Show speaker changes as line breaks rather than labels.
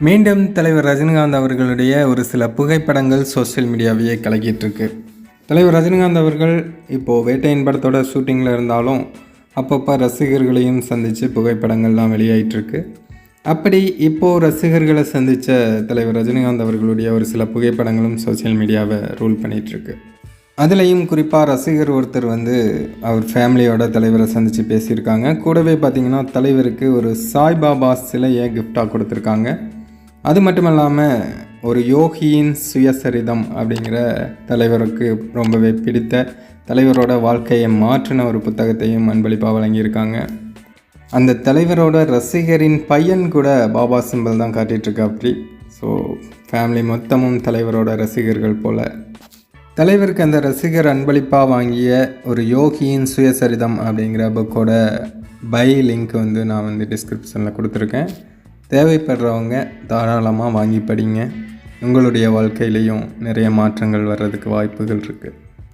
மீண்டும் தலைவர் ரஜினிகாந்த் அவர்களுடைய ஒரு சில புகைப்படங்கள் சோஷியல் மீடியாவையே கலக்கிட்டுருக்கு. தலைவர் ரஜினிகாந்த் அவர்கள் இப்போது வேட்டையின் படத்தோட ஷூட்டிங்கில் இருந்தாலும் அப்பப்போ ரசிகர்களையும் சந்தித்து புகைப்படங்கள்லாம் வெளியாயிட்டுருக்கு. அப்படி இப்போது ரசிகர்களை சந்தித்த தலைவர் ரஜினிகாந்த் அவர்களுடைய ஒரு சில புகைப்படங்களும் சோஷியல் மீடியாவை ரூல் பண்ணிகிட்ருக்கு அதுலேயும் குறிப்பாக ரசிகர் ஒருத்தர் வந்து அவர் ஃபேமிலியோட தலைவரை சந்தித்து பேசியிருக்காங்க. கூடவே பார்த்திங்கன்னா தலைவருக்கு ஒரு சாய்பாபா சிலையை கிஃப்டாக கொடுத்துருக்காங்க. அது மட்டும் இல்லாமல் ஒரு யோகியின் சுயசரிதம் அப்படிங்கிற தலைவருக்கு ரொம்பவே பிடித்த தலைவரோட வாழ்க்கையை மாற்றின ஒரு புத்தகத்தையும் அன்பளிப்பாக வழங்கியிருக்காங்க. அந்த தலைவரோட ரசிகரின் பையன் கூட பாபா சிம்பல் தான் காட்டிகிட்ருக்கா அப்படி. ஸோ ஃபேமிலி மொத்தமும் தலைவரோட ரசிகர்கள் போல். தலைவருக்கு அந்த ரசிகர் அன்பளிப்பாக வாங்கிய ஒரு யோகியின் சுயசரிதம் அப்படிங்கிற புக்கோட பை லிங்க் வந்து நான் வந்து டிஸ்கிரிப்ஷனில் கொடுத்துருக்கேன். தேவைப்படுறவங்க தாராளமாக வாங்கி படிங்க. உங்களுடைய வாழ்க்கையிலையும் நிறைய மாற்றங்கள் வர்றதுக்கு வாய்ப்புகள் இருக்குது